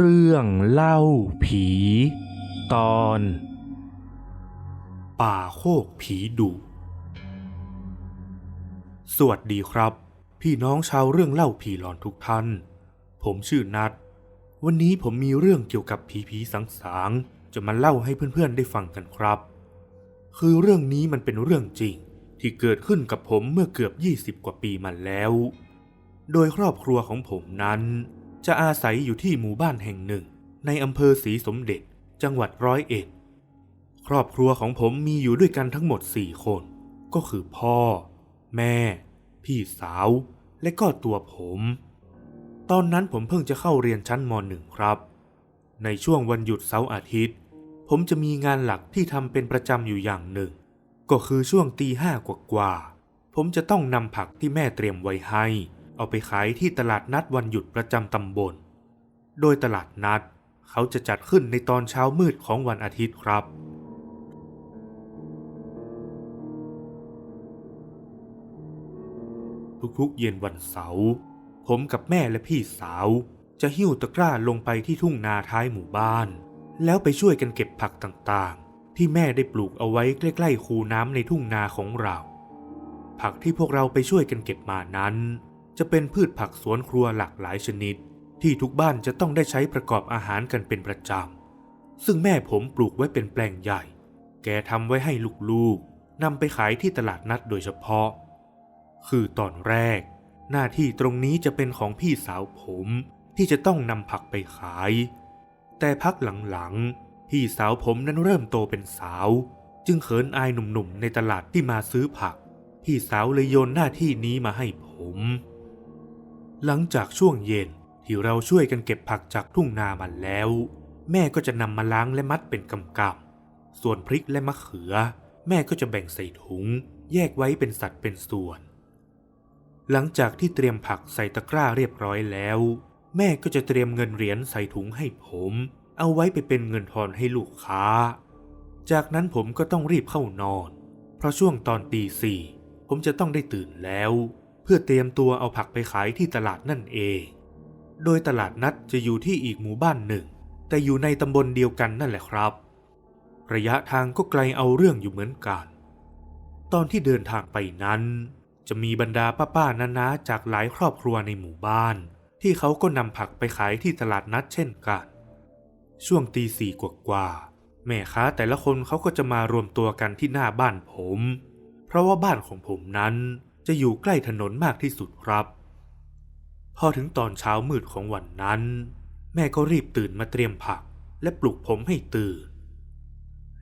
เรื่องเล่าผี ตอน ป่าโคกผีดุสวัสดีครับ พี่น้องชาวเรื่องเล่าผีหลอนทุกท่าน ผมชื่อนัด วันนี้ผมมีเรื่องเกี่ยวกับผีผีสังสางจะมาเล่าให้เพื่อนๆได้ฟังกันครับ คือเรื่องนี้มันเป็นเรื่องจริงที่เกิดขึ้นกับผมเมื่อเกือบ 20 กว่าปีมาแล้ว โดยครอบครัวของผมนั้น จะอาศัยอยู่ที่หมู่บ้านแห่งหนึ่ง ในอำเภอศรีสมเด็จ จังหวัดร้อยเอ็ด ครอบครัวของผมมีอยู่ด้วยกันทั้งหมดสี่คน ก็คือพ่อ แม่ พี่สาว และก็ตัวผม ตอนนั้นผมเพิ่งจะเข้าเรียนชั้นมหนึ่งครับ ในช่วงวันหยุดเสาร์อาทิตย์ ผมจะมีงานหลักที่ทำเป็นประจำอยู่อย่างหนึ่ง ก็คือช่วงตีห้ากว่าๆผมจะต้องนำผักที่แม่เตรียมไว้ให้ เอาไปขายที่ตลาดนัดวันหยุดประจำตำบล โดยตลาดนัดเขาจะจัดขึ้นในตอนเช้ามืดของวันอาทิตย์ครับ ทุกๆเย็นวันเสาร์ผมกับแม่และพี่สาว จะหิ้วตะกร้าลงไปที่ทุ่งนาท้ายหมู่บ้าน แล้วไปช่วยกันเก็บผักต่างๆ ที่แม่ได้ปลูกเอาไว้ใกล้ๆคูน้ำในทุ่งนาของเรา ผักที่พวกเราไปช่วยกันเก็บมานั้น จะเป็นพืชผักสวนครัวหลากหลายชนิด ที่ทุกบ้านจะต้องได้ใช้ประกอบอาหารกันเป็นประจำ ซึ่งแม่ผมปลูกไว้เป็นแปลงใหญ่ แกทำไว้ให้ลูกๆนำไปขายที่ตลาดนัดโดยเฉพาะ คือตอนแรก หน้าที่ตรงนี้จะเป็นของพี่สาวผมที่จะต้องนำผักไปขาย แต่พักหลังๆ พี่สาวผมนั้นเริ่มโตเป็นสาว จึงเขินอายหนุ่มๆในตลาดที่มาซื้อผัก พี่สาวเลยโยนหน้าที่นี้มาให้ผม หลังจากช่วงเย็นที่เราช่วยกันเก็บผักจากทุ่งนามาแล้ว แม่ก็จะนำมาล้างและมัดเป็นกำกับส่วนพริกและมะเขือ แม่ก็จะแบ่งใส่ถุง แยกไว้เป็นสัดเป็นส่วน หลังจากที่เตรียมผักใส่ตะกร้าเรียบร้อยแล้ว แม่ก็จะเตรียมเงินเหรียญใส่ถุงให้ผม เอาไว้ไปเป็นเงินทอนให้ลูกค้า จากนั้นผมก็ต้องรีบเข้านอน เพราะช่วงตอนตีสี่ผมจะต้องได้ตื่นแล้ว เพื่อเตรียมตัวเอาผักไปขายที่ตลาดนั่นเอง โดยตลาดนัดจะอยู่ที่อีกหมู่บ้านหนึ่ง แต่อยู่ในตำบลเดียวกันนั่นแหละครับ ระยะทางก็ไกลเอาเรื่องอยู่เหมือนกัน ตอนที่เดินทางไปนั้น จะมีบรรดาป้าๆน้าๆจากหลายครอบครัวในหมู่บ้าน ที่เขาก็นำผักไปขายที่ตลาดนัดเช่นกัน ช่วงตีสี่กว่าๆแม่ค้าแต่ละคนเขาก็จะมารวมตัวกันที่หน้าบ้านผม เพราะว่าบ้านของผมนั้น จะอยู่ใกล้ถนนมากที่สุดครับ พอถึงตอนเช้ามืดของวันนั้น แม่ก็รีบตื่นมาเตรียมผักและปลุกผมให้ตื่น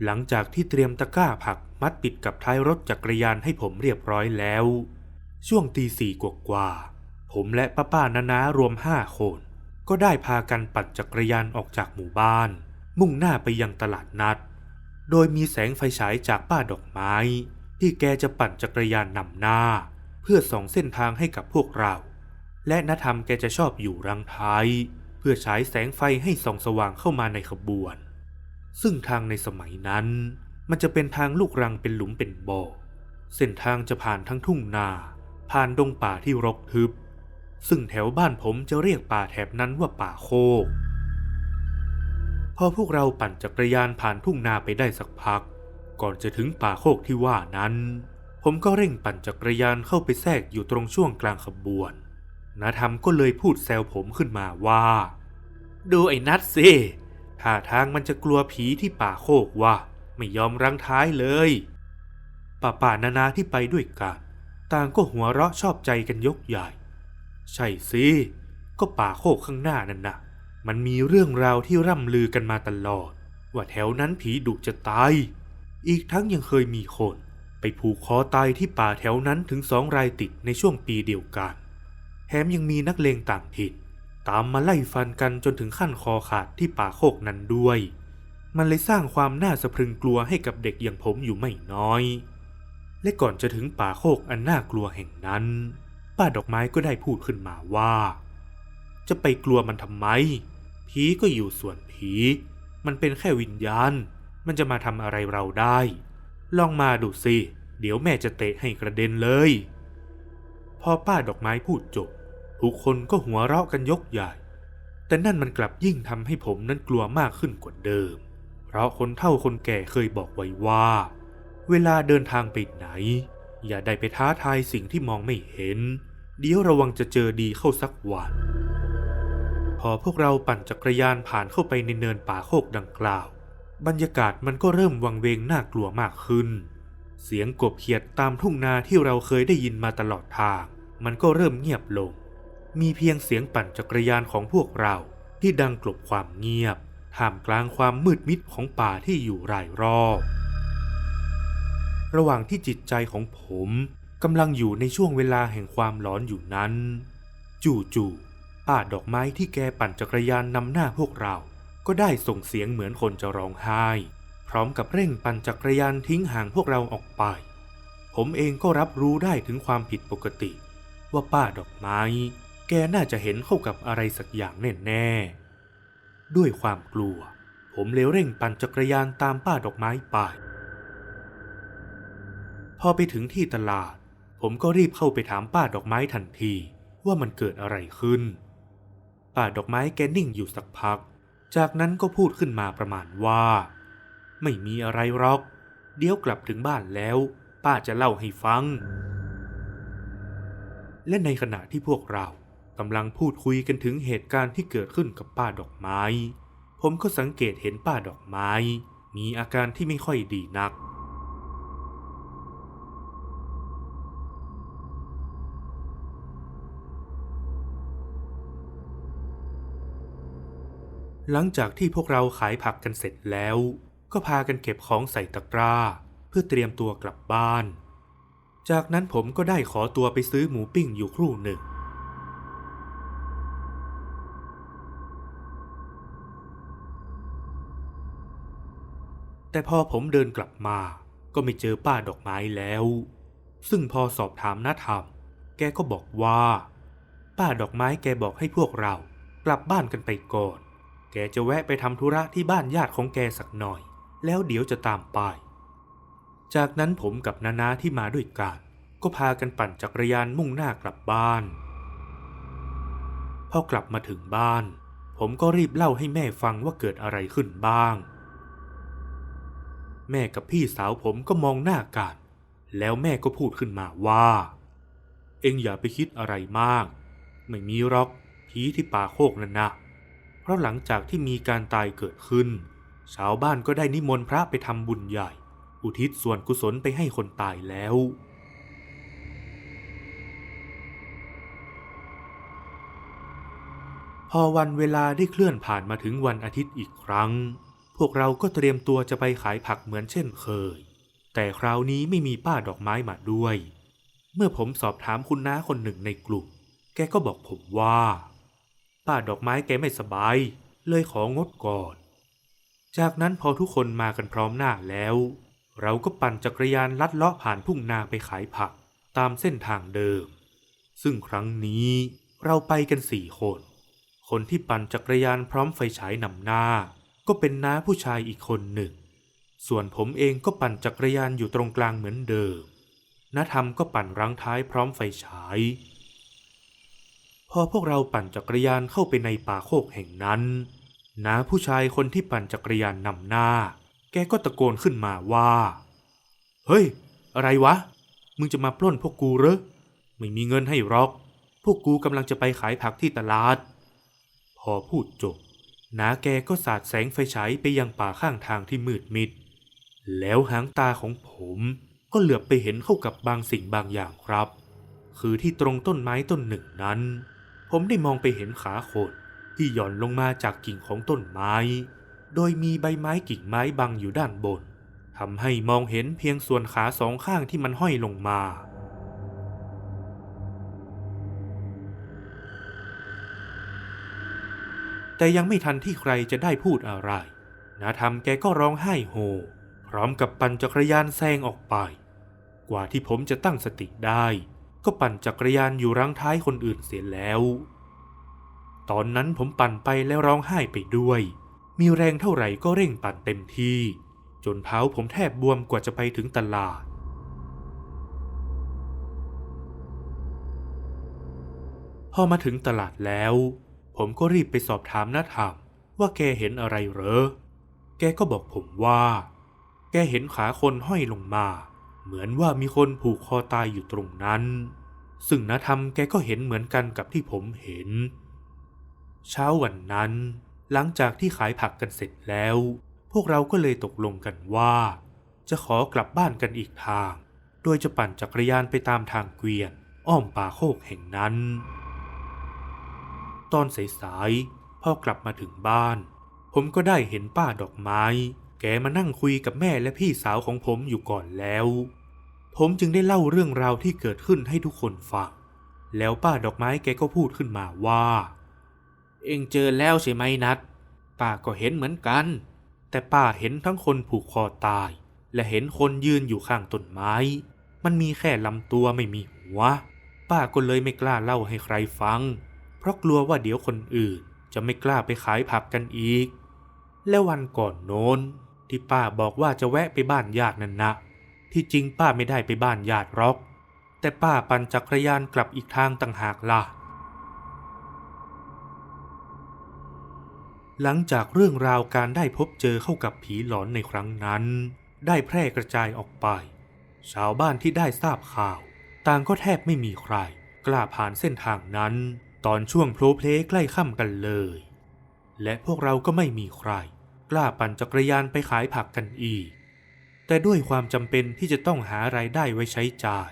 หลังจากที่เตรียมตะกร้าผักมัดปิดกับท้ายรถจักรยานให้ผมเรียบร้อยแล้ว ช่วงตีสี่กว่าๆผมและป้าป้านาๆารวมห้าคน ก็ได้พากันปั่นจักรยานออกจากหมู่บ้าน มุ่งหน้าไปยังตลาดนัด โดยมีแสงไฟฉายจากป้าดอกไม้ ที่แกจะปั่นจักรยานนำหน้า เพื่อส่องเส้นทางให้กับพวกเรา และนธรรมแกจะชอบอยู่รังท้าย เพื่อฉายแสงไฟให้ส่องสว่างเข้ามาในขบวน ซึ่งทางในสมัยนั้น มันจะเป็นทางลูกรังเป็นหลุมเป็นบ่อเส้นทางจะผ่านทั้งทุ่งนา ผ่านดงป่าที่รกทึบ ซึ่งแถวบ้านผมจะเรียกป่าแถบนั้นว่าป่าโคกพอพวกเราปั่นจักรยานผ่านทุ่งนาไปได้สักพัก ก่อนจะถึงป่าโคกที่ว่านั้น ผมก็เร่งปั่นจักรยานเข้าไปแทรกอยู่ตรงช่วงกลางขบวนนาธรรมก็เลยพูดแซวผมขึ้นมาว่า ดูไอ้นัดสิท่าทางมันจะกลัวผีที่ป่าโคกว่ะไม่ยอมรังท้ายเลยป่าป่านานาที่ไปด้วยกันต่างก็หัวเราะชอบใจกันยกใหญ่ ใช่สิก็ป่าโคกข้างหน้านั่นนะมันมีเรื่องราวที่ร่ำลือกันมาตลอด ว่าแถวนั้นผีดุจะตาย อีกทั้งยังเคยมีคน ไปผูกคอตายที่ป่าแถวนั้นถึงสองรายติดในช่วงปีเดียวกันแถมยังมีนักเลงต่างถิ่นตามมาไล่ฟันกันจนถึงขั้นคอขาดที่ป่าโคกนั้นด้วย มันเลยสร้างความน่าสะพรึงกลัวให้กับเด็กอย่างผมอยู่ไม่น้อย และก่อนจะถึงป่าโคกอันน่ากลัวแห่งนั้น ป้าดอกไม้ก็ได้พูดขึ้นมาว่า จะไปกลัวมันทำไม ผีก็อยู่ส่วนผี มันเป็นแค่วิญญาณ มันจะมาทำอะไรเราได้ ลองมาดูสิ เดี๋ยวแม่จะเตะให้กระเด็นเลย พอป้าดอกไม้พูดจบ ทุกคนก็หัวเราะกันยกใหญ่ แต่นั่นมันกลับยิ่งทำให้ผมนั้นกลัวมากขึ้นกว่าเดิม เพราะคนเฒ่าคนแก่เคยบอกไว้ว่า เวลาเดินทางไปไหน อย่าได้ไปท้าทายสิ่งที่มองไม่เห็น เดี๋ยวระวังจะเจอดีเข้าสักวันพอพวกเราปั่นจักรยานผ่านเข้าไปในเนินป่าโคกดังกล่าว บรรยากาศมันก็เริ่มวังเวงน่ากลัวมากขึ้น เสียงกบเขียดตามทุ่งนาที่เราเคยได้ยินมาตลอดทาง มันก็เริ่มเงียบลง มีเพียงเสียงปั่นจักรยานของพวกเราที่ดังกลบความเงียบ ท่ามกลางความมืดมิดของป่าที่อยู่รายรอบ ระหว่างที่จิตใจของผมกำลังอยู่ในช่วงเวลาแห่งความหลอนอยู่นั้น จู่ๆป้าดอกไม้ที่แกปั่นจักรยานนำหน้าพวกเรา ก็ได้ส่งเสียงเหมือนคนจะร้องไห้ พร้อมกับเร่งปั่นจักรยานทิ้งห่างพวกเราออกไป ผมเองก็รับรู้ได้ถึงความผิดปกติ ว่าป้าดอกไม้ แกน่าจะเห็นเข้ากับอะไรสักอย่างแน่ๆ ด้วยความกลัว ผมเลยเร่งปั่นจักรยานตามป้าดอกไม้ไป พอไปถึงที่ตลาด ผมก็รีบเข้าไปถามป้าดอกไม้ทันที ว่ามันเกิดอะไรขึ้น ป้าดอกไม้แกนิ่งอยู่สักพัก จากนั้นก็พูดขึ้นมาประมาณว่า ไม่มีอะไรหรอก เดี๋ยวกลับถึงบ้านแล้ว ป้าจะเล่าให้ฟัง และในขณะที่พวกเรากำลังพูดคุยกันถึงเหตุการณ์ที่เกิดขึ้นกับป้าดอกไม้ ผมก็สังเกตเห็นป้าดอกไม้ มีอาการที่ไม่ค่อยดีนัก หลังจากที่พวกเราขายผักกันเสร็จแล้ว ก็พากันเก็บของใส่ตะกร้า เพื่อเตรียมตัวกลับบ้าน จากนั้นผมก็ได้ขอตัวไปซื้อหมูปิ้งอยู่ครู่หนึ่ง แต่พอผมเดินกลับมาก็ไม่เจอป้าดอกไม้แล้ว ซึ่งพอสอบถามน้าธรรม แกก็บอกว่า ป้าดอกไม้แกบอกให้พวกเรากลับบ้านกันไปก่อน แกจะแวะไปทำธุระที่บ้านญาติของแกสักหน่อย แล้วเดี๋ยวจะตามไป จากนั้นผมกับนานาที่มาด้วยกัน ก็พากันปั่นจักรยานมุ่งหน้ากลับบ้าน พอกลับมาถึงบ้าน ผมก็รีบเล่าให้แม่ฟังว่าเกิดอะไรขึ้นบ้าง แม่กับพี่สาวผมก็มองหน้ากัน แล้วแม่ก็พูดขึ้นมาว่า เอ็งอย่าไปคิดอะไรมาก ไม่มีหรอกผีที่ป่าโคกนั่นนะ เพราะหลังจากที่มีการตายเกิดขึ้น ชาวบ้านก็ได้นิมนต์พระไปทำบุญใหญ่ อุทิศส่วนกุศลไปให้คนตายแล้ว พอวันเวลาได้เคลื่อนผ่านมาถึงวันอาทิตย์อีกครั้ง พวกเราก็เตรียมตัวจะไปขายผักเหมือนเช่นเคย แต่คราวนี้ไม่มีป้าดอกไม้มาด้วย เมื่อผมสอบถามคุณน้าคนหนึ่งในกลุ่ม แกก็บอกผมว่า ป้าดอกไม้แกไม่สบาย เลยของดก่อน จากนั้นพอทุกคนมากันพร้อมหน้าแล้ว เราก็ปั่นจักรยานลัดเลาะผ่านทุ่งนาไปขายผักตามเส้นทางเดิม ซึ่งครั้งนี้เราไปกันสี่คน คนที่ปั่นจักรยานพร้อมไฟฉายนำหน้า ก็เป็นน้าผู้ชายอีกคนหนึ่ง ส่วนผมเองก็ปั่นจักรยานอยู่ตรงกลางเหมือนเดิมน้าธรรมก็ปั่นรังท้ายพร้อมไฟฉาย พอพวกเราปั่นจักรยานเข้าไปในป่าโคกแห่งนั้นน้าผู้ชายคนที่ปั่นจักรยานนำหน้า แกก็ตะโกนขึ้นมาว่า เฮ้ย อะไรวะ มึงจะมาปล้นพวกกูเหรอ ไม่มีเงินให้หรอก พวกกูกำลังจะไปขายผักที่ตลาด พอพูดจบน้าแกก็สาดแสงไฟฉายไปยังป่าข้างทางที่มืดมิด แล้วหางตาของผมก็เหลือบไปเห็นเข้ากับบางสิ่งบางอย่างครับ คือที่ตรงต้นไม้ต้นหนึ่งนั้น ผมได้มองไปเห็นขาคนที่หย่อนลงมาจากกิ่งของต้นไม้ โดยมีใบไม้กิ่งไม้บังอยู่ด้านบนทำให้มองเห็นเพียงส่วนขาสองข้างที่มันห้อยลงมา แต่ยังไม่ทันที่ใครจะได้พูดอะไร นาธรรมแกก็ร้องไห้โฮ พร้อมกับปั่นจักรยานแซงออกไป กว่าที่ผมจะตั้งสติได้ ก็ปั่นจักรยานอยู่รังท้ายคนอื่นเสียแล้ว ตอนนั้นผมปั่นไปแล้วร้องไห้ไปด้วย มีแรงเท่าไหร่ก็เร่งปั่นเต็มที่ จนเท้าผมแทบบวมกว่าจะไปถึงตลาด พอมาถึงตลาดแล้ว ผมก็รีบไปสอบถามน้าธรรมว่าแกเห็นอะไรเหรอ แกก็บอกผมว่า แกเห็นขาคนห้อยลงมา เหมือนว่ามีคนผูกคอตายอยู่ตรงนั้น ซึ่งนาธรรมแกก็เห็นเหมือนกันกับที่ผมเห็น เช้าวันนั้น หลังจากที่ขายผักกันเสร็จแล้ว พวกเราก็เลยตกลงกันว่า จะขอกลับบ้านกันอีกทาง โดยจะปั่นจักรยานไปตามทางเกวียน อ้อมป่าโคกแห่งนั้น ตอนสายๆพอกลับมาถึงบ้าน ผมก็ได้เห็นป้าดอกไม้ แกมานั่งคุยกับแม่และพี่สาวของผมอยู่ก่อนแล้ว ผมจึงได้เล่าเรื่องราวที่เกิดขึ้นให้ทุกคนฟัง แล้วป้าดอกไม้แกก็พูดขึ้นมาว่า เองเจอแล้วใช่ไหมนัด ป้าก็เห็นเหมือนกัน แต่ป้าเห็นทั้งคนผูกคอตาย และเห็นคนยืนอยู่ข้างต้นไม้ มันมีแค่ลำตัวไม่มีหัว ป้าก็เลยไม่กล้าเล่าให้ใครฟัง เพราะกลัวว่าเดี๋ยวคนอื่นจะไม่กล้าไปขายผักกันอีก และวันก่อนโน้น ที่ป้าบอกว่าจะแวะไปบ้านญาตินั่นนะ ที่จริงป้าไม่ได้ไปบ้านญาติหรอก แต่ป้าปั่นจักรยานกลับอีกทางต่างหากล่ะ หลังจากเรื่องราวการได้พบเจอเข้ากับผีหลอนในครั้งนั้น ได้แพร่กระจายออกไป ชาวบ้านที่ได้ทราบข่าว ต่างก็แทบไม่มีใคร กล้าผ่านเส้นทางนั้น ตอนช่วงโพลเพลใกล้ค่ำกันเลย และพวกเราก็ไม่มีใคร กล้าปั่นจักรยานไปขายผักกันอีก แต่ด้วยความจำเป็นที่จะต้องหารายได้ไว้ใช้จ่าย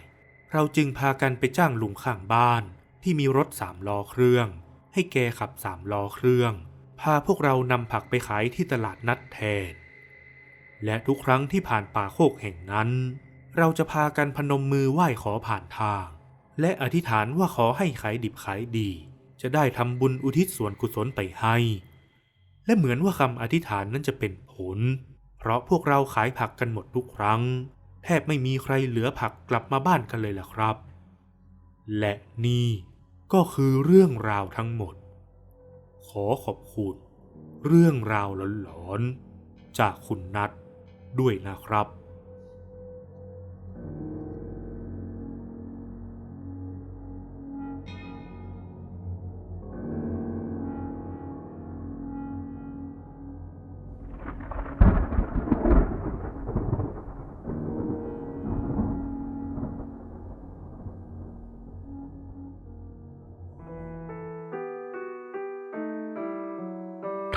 เราจึงพากันไปจ้างลุงข้างบ้านที่มีรถสามล้อเครื่อง ให้แกขับสามล้อเครื่อง พาพวกเรานำผักไปขายที่ตลาดนัดแทน และทุกครั้งที่ผ่านป่าโคกแห่งนั้น เราจะพากันพนมมือไหว้ขอผ่านทาง และอธิษฐานว่าขอให้ขายดิบขายดี จะได้ทำบุญอุทิศส่วนกุศลไปให้ และเหมือนว่าคำอธิษฐานนั้นจะเป็นผล เพราะพวกเราขายผักกันหมดทุกครั้ง แทบไม่มีใครเหลือผักกลับมาบ้านกันเลยล่ะครับ และนี่ก็คือเรื่องราวทั้งหมด ขอขอบคุณเรื่องราวหลอนๆจากคุณนัทด้วยนะครับ